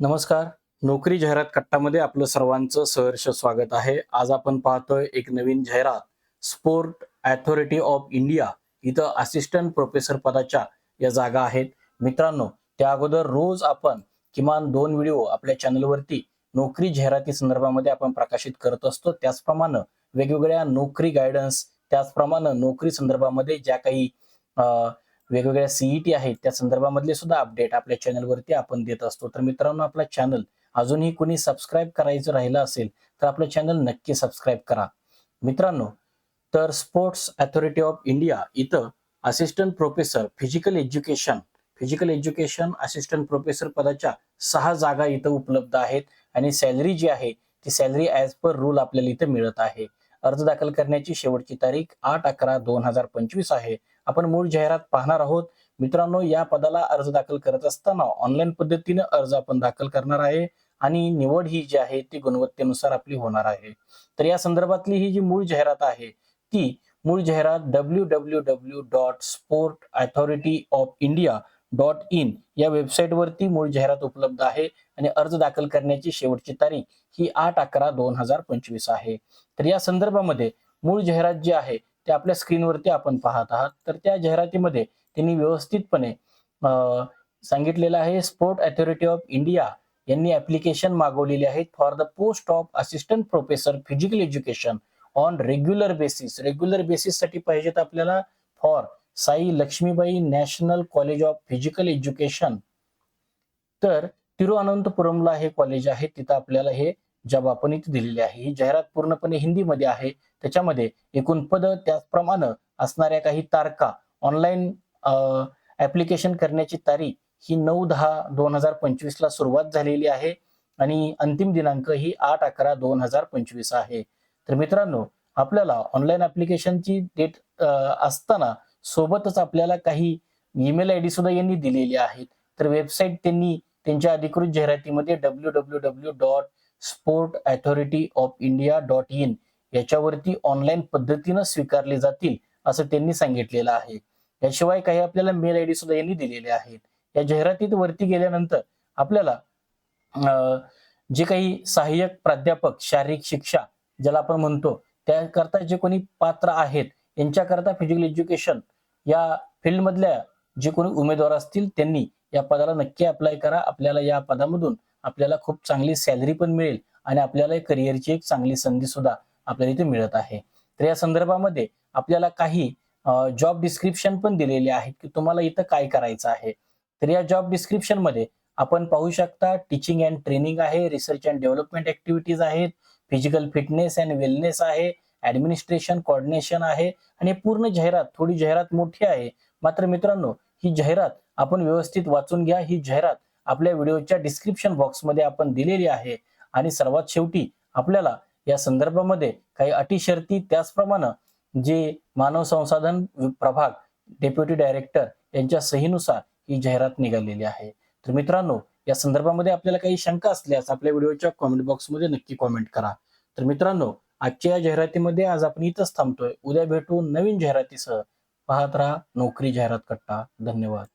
नमस्कार. नोकरी जाहिरात कट्टामध्ये आपलं सर्वांचं सहर्ष स्वागत आहे. आज आपण पाहतोय एक नवीन जाहिरात स्पोर्ट अथॉरिटी ऑफ इंडिया इथं असिस्टंट प्रोफेसर पदाच्या या जागा आहेत. मित्रांनो त्या अगोदर रोज आपण किमान दोन व्हिडिओ आपल्या चॅनलवरती नोकरी जाहिराती संदर्भामध्ये आपण प्रकाशित करत असतो. त्याचप्रमाणे वेगवेगळ्या नोकरी गायडन्स त्याचप्रमाणे नोकरी संदर्भामध्ये ज्या काही वेगवेगळ्या सीईटी आहेत त्या संदर्भामधले सुद्धा अपडेट आपल्या चॅनलवरती आपण देत असतो. तर मित्रांनो आपला चॅनल अजूनही कोणी सबस्क्राईब करायचं राहिलं असेल तर आपलं चॅनल नक्की सबस्क्राईब करा. मित्रांनो तर स्पोर्ट्स अथॉरिटी ऑफ इंडिया इथं assistant professor physical education physical education assistant professor पदाच्या सहा जागा इथं उपलब्ध आहेत आणि सॅलरी जी आहे ती सॅलरी ॲज पर रूल आपल्याला इथं मिळत आहे. अर्ज दाखल करण्याची शेवटची तारीख आठ अकरा दोन हजार पंचवीस आहे. आपण मूळ जाहिरात पाहणार आहोत. मित्रांनो या पदाला अर्ज दाखल करत असताना ऑनलाईन पद्धतीने अर्ज आपण दाखल करणार आहे आणि निवड ही जी आहे ती गुणवत्तेनुसार आपली होणार आहे. तर या संदर्भातली ही जी मूळ जाहिरात आहे ती मूळ जाहिरात W W W dot sport authority of India dot in या वेबसाईटवरती मूळ जाहिरात उपलब्ध आहे आणि अर्ज दाखल करण्याची शेवटची तारीख ही आठ अकरा दोन हजार पंचवीस आहे. तर या संदर्भामध्ये मूळ जाहिरात जी आहे ते आपल्या स्क्रीनवरती आपण पाहत आहात. तर त्या जाहिरातीमध्ये त्यांनी व्यवस्थितपणे सांगितलेलं आहे स्पोर्ट अथॉरिटी ऑफ इंडिया यांनी ऍप्लिकेशन मागवलेली आहेत for the post of assistant professor physical education on regular basis regular बेसिससाठी पाहिजेत आपल्याला for Sai Laxmibai national college of physical education तर तिरुअनंतपुरमला हे कॉलेज आहे. तिथं आपल्याला हे ज्या आपण इथे दिलेली आहे ही जाहिरात पूर्णपणे हिंदीमध्ये आहे. त्याच्यामध्ये एकूण पद त्याचप्रमाणे असणाऱ्या काही तारखा ऑनलाईन ऍप्लिकेशन करण्याची तारीख ही नऊ दहा दोन हजार पंचवीस ला सुरुवात झालेली आहे आणि अंतिम दिनांक ही आठ अकरा दोन हजार पंचवीस आहे. तर मित्रांनो आपल्याला ऑनलाईन ऍप्लिकेशनची डेट असताना सोबतच आपल्याला काही ईमेल आय डी सुद्धा यांनी दिलेली आहेत. तर वेबसाईट त्यांनी त्यांच्या अधिकृत जाहिरातीमध्ये W W W dot sport authority of India dot in याच्यावरती ऑनलाईन पद्धतीनं स्वीकारले जातील असं त्यांनी सांगितलेलं आहे. याशिवाय काही आपल्याला मेल आय डी सुद्धा यांनी दिलेले आहेत. या जाहिरातीत वरती गेल्यानंतर आपल्याला अं, जे काही सहाय्यक प्राध्यापक शारीरिक शिक्षा ज्याला आपण म्हणतो त्याकरता जे कोणी पात्र आहेत यांच्याकरता फिजिकल एज्युकेशन या फील्डमधल्या जे कोणी उमेदवार असतील त्यांनी या पदाला नक्की अप्लाय करा. आपल्याला या पदामधून आपल्याला खूप चांगली सॅलरी पण मिळेल आणि आपल्याला करिअरची एक चांगली संधी सुद्धा आपल्याला इथे मिळत आहे. तर या संदर्भामध्ये आपल्याला काही जॉब डिस्क्रिप्शन पण दिलेले आहेत की तुम्हाला इथं काय करायचं आहे. तर या जॉब डिस्क्रिप्शनमध्ये आपण पाहू शकता टीचिंग अँड ट्रेनिंग आहे रिसर्च अँड डेव्हलपमेंट ऍक्टिव्हिटीज आहेत फिजिकल फिटनेस अँड वेलनेस आहे ऍडमिनिस्ट्रेशन कोऑर्डिनेशन आहे आणि पूर्ण जाहिरात थोडी जाहिरात मोठी आहे. मात्र मित्रांनो ही जाहिरात आपण व्यवस्थित वाचून घ्या ही जाहिरात आपल्या व्हिडिओच्या डिस्क्रिप्शन बॉक्समध्ये आपण दिलेली आहे. आणि सर्वात शेवटी आपल्याला या संदर्भामध्ये काही अटी शर्ती त्याचप्रमाणे जे मानव संसाधन प्रभाग डेप्युटी डायरेक्टर यांच्या सहीनुसार ही जाहिरात निघालेली आहे. तर मित्रांनो या संदर्भामध्ये आपल्याला काही शंका असल्यास आपल्या व्हिडिओच्या कॉमेंट बॉक्समध्ये नक्की कॉमेंट करा. तर मित्रांनो आजच्या या जाहिरातीमध्ये आज आपण इथंच थांबतोय. उद्या भेटू नवीन जाहिरातीसह. पाहत राहा नोकरी जाहिरात कट्टा. धन्यवाद.